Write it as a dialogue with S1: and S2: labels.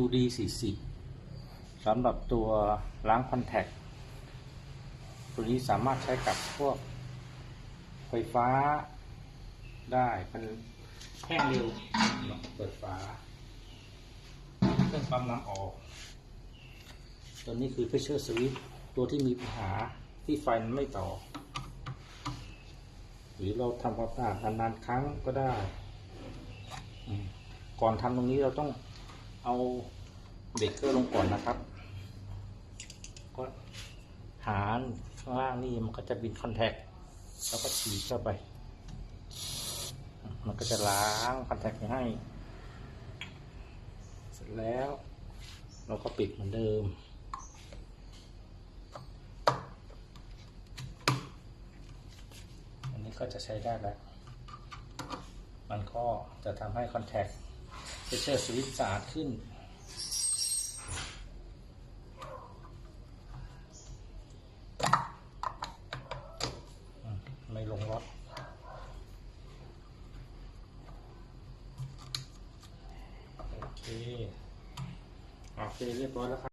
S1: WD 40 สำหรับตัวล้างคอนแทคตัวนี้สามารถใช้กับพวกไฟฟ้าได้มันแห้งเร็วเปิดฝาเครื่องปั๊มน้ำออก ตัวนี้คือ pressure switch ตัวที่มีปัญหาที่ไฟมันไม่ต่อ หรือเราทำความสะอาดนานๆครั้งก็ได้ ก่อนทำตรงนี้เราต้อง เอาเบรกเกอร์ลงก่อนนะครับ ก็หารข้างล่างนี่มันก็จะบินคอนแทคแล้วก็ฉีดเข้าไป มันก็จะล้างคอนแทคให้ เสร็จแล้ว เราก็ปิดเหมือนเดิมอันนี้ก็จะใช้ได้แล้ว มันก็จะทำให้คอนแทค เพชเชอร์สวิตสาดขึ้น ไม่ลงรถโอเค โอเค เรียบร้อยแล้วครับ